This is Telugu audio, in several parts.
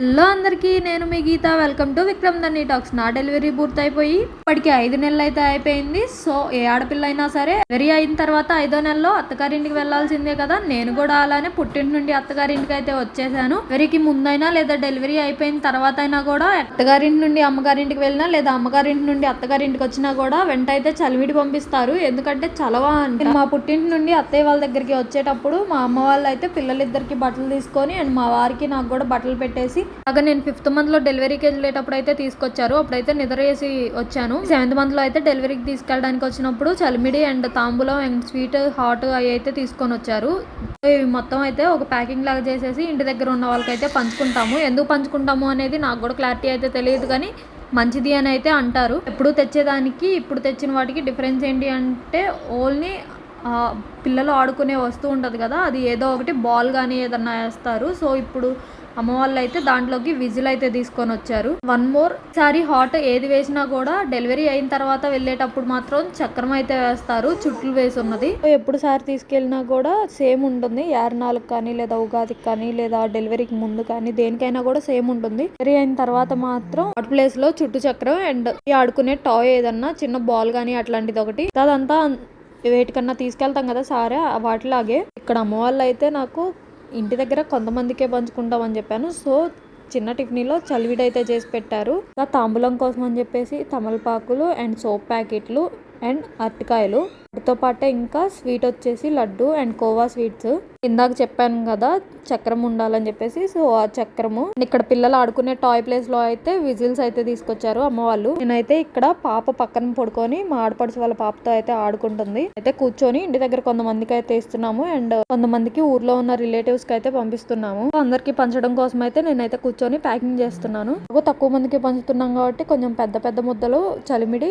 హలో అందరికీ నేను మీ Geetha. Welcome to Vikram Dandi talks. నా డెలివరీ పూర్తయిపోయి ఇప్పటికి ఐదు నెలలు అయితే అయిపోయింది. సో ఏ ఆడపిల్ల అయినా సరే డెలివరీ అయిన తర్వాత ఐదో నెలలో అత్తగారింటికి వెళ్ళాల్సిందే కదా. నేను కూడా అలానే పుట్టింటి నుండి అత్తగారింటికి అయితే వచ్చేసాను. డెలివరీకి ముందైనా లేదా డెలివరీ అయిపోయిన తర్వాత అయినా కూడా అత్తగారింటి నుండి అమ్మగారింటికి వెళ్ళినా లేదా అమ్మగారింటి నుండి అత్తగారింటికి వచ్చినా కూడా వెంట అయితే చలివిడి పంపిస్తారు. ఎందుకంటే చలవ అంటే. మా పుట్టింటి నుండి అత్తయ్య వాళ్ళ దగ్గరికి వచ్చేటప్పుడు మా అమ్మ వాళ్ళు అయితే పిల్లలిద్దరికి బట్టలు తీసుకొని అండ్ మా వారికి నాకు కూడా బట్టలు పెట్టేసి అలాగే నేను ఫిఫ్త్ మంత్లో డెలివరీకి వెళ్ళేటప్పుడు అయితే తీసుకొచ్చారు. అప్పుడైతే నిద్ర వేసి వచ్చాను. సెవెంత్ మంత్లో అయితే డెలివరీకి తీసుకెళ్ళడానికి వచ్చినప్పుడు చలిమిడి అండ్ తాంబూలం అండ్ స్వీట్ హాట్ అవి అయితే తీసుకొని వచ్చారు. ఇవి మొత్తం అయితే ఒక ప్యాకింగ్ లాగా చేసేసి ఇంటి దగ్గర ఉన్న వాళ్ళకైతే పంచుకుంటాము. ఎందుకు పంచుకుంటాము అనేది నాకు కూడా క్లారిటీ అయితే తెలియదు కానీ మంచిది అని అయితే అంటారు. ఎప్పుడు తెచ్చేదానికి ఇప్పుడు తెచ్చిన వాటికి డిఫరెన్స్ ఏంటి అంటే ఓన్లీ పిల్లలు ఆడుకునే వస్తువు ఉంటుంది కదా అది ఏదో ఒకటి బాల్ కానీ ఏదన్నా వేస్తారు. సో ఇప్పుడు అమ్మ వాళ్ళు అయితే దాంట్లోకి విజిల్ అయితే తీసుకొని వచ్చారు. వన్ మోర్ సారీ హాట్ ఏది వేసినా కూడా డెలివరీ అయిన తర్వాత వెళ్ళేటప్పుడు మాత్రం చక్రం అయితే వేస్తారు చుట్లు వేసి ఉన్నది. ఎప్పుడు సారి తీసుకెళ్ళినా కూడా సేమ్ ఉంటుంది. యారనాలకు కానీ లేదా ఉగాదికి కానీ లేదా డెలివరీకి ముందు కానీ దేనికైనా కూడా సేమ్ ఉంటుంది. డెలివరీ అయిన తర్వాత మాత్రం హాట్ ప్లేస్లో చుట్టు చక్రం అండ్ ఆడుకునే టాయ్ ఏదన్నా చిన్న బాల్ కానీ అట్లాంటిది ఒకటి. అదంతా వేటికన్నా తీసుకెళ్తాం కదా సారే వాటిలాగే. ఇక్కడ అమ్మవాళ్ళు అయితే నాకు ఇంటి దగ్గర కొంతమందికే పంచుకుంటాం అని చెప్పాను. సో చిన్న టిఫినీలో చలివిడి అయితే చేసి పెట్టారు. ఇంకా తాంబూలం కోసం అని చెప్పేసి తమలపాకులు అండ్ సోప్ ప్యాకెట్లు అండ్ అరటికాయలు. వాటితో పాటే ఇంకా స్వీట్ వచ్చేసి లడ్డు అండ్ కోవా స్వీట్స్. ఇందాక చెప్పాను కదా చక్రం ఉండాలని చెప్పేసి. సో ఆ చక్రము. ఇక్కడ పిల్లలు ఆడుకునే టాయ్ ప్లేస్లో అయితే విజిల్స్ అయితే తీసుకొచ్చారు అమ్మ వాళ్ళు. నేనైతే ఇక్కడ పాప పక్కన పడుకొని మా ఆడపడుచు వాళ్ళ పాపతో అయితే ఆడుకుంటుంది. అయితే కూర్చొని ఇంటి దగ్గర కొంతమందికి అయితే ఇస్తున్నాము. అండ్ కొంతమందికి ఊర్లో ఉన్న రిలేటివ్స్కి అయితే పంపిస్తున్నాము. అందరికి పంచడం కోసం అయితే నేనైతే కూర్చొని ప్యాకింగ్ చేస్తున్నాను. తక్కువ మందికి పంచుతున్నాం కాబట్టి కొంచెం పెద్ద పెద్ద ముద్దలు చలిమిడి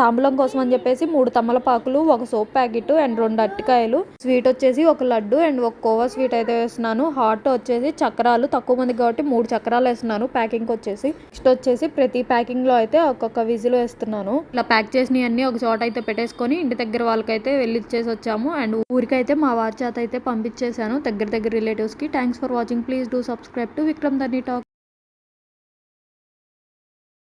తాంబూలం కోసం అని చెప్పేసి మూడు తమలపాకులు ఒక సోప్ ప్యాకెట్ అండ్ రెండు అట్టికాయలు. స్వీట్ వచ్చేసి ఒక లడ్డు అండ్ ఒక కోవా స్వీట్ అయితే వేస్తున్నాను. హాట్ వచ్చేసి చక్రాలు తక్కువ మంది కాబట్టి మూడు చక్రాలు వేస్తున్నాను ప్యాకింగ్ వచ్చేసి. నెక్స్ట్ వచ్చేసి ప్రతి ప్యాకింగ్లో అయితే ఒక్కొక్క విజిల్ వేస్తున్నాను. ఇలా ప్యాక్ చేసినవి అన్ని ఒక చోట అయితే పెట్టేసుకొని ఇంటి దగ్గర వాళ్ళకైతే వెళ్ళి ఇచ్చేసి వచ్చాము. అండ్ ఊరికైతే మా వారి చేత అయితే పంపించేశాను. దగ్గర దగ్గర రిలేటివ్స్కి thanks for watching. Please do subscribe to Vikram Dharni talk.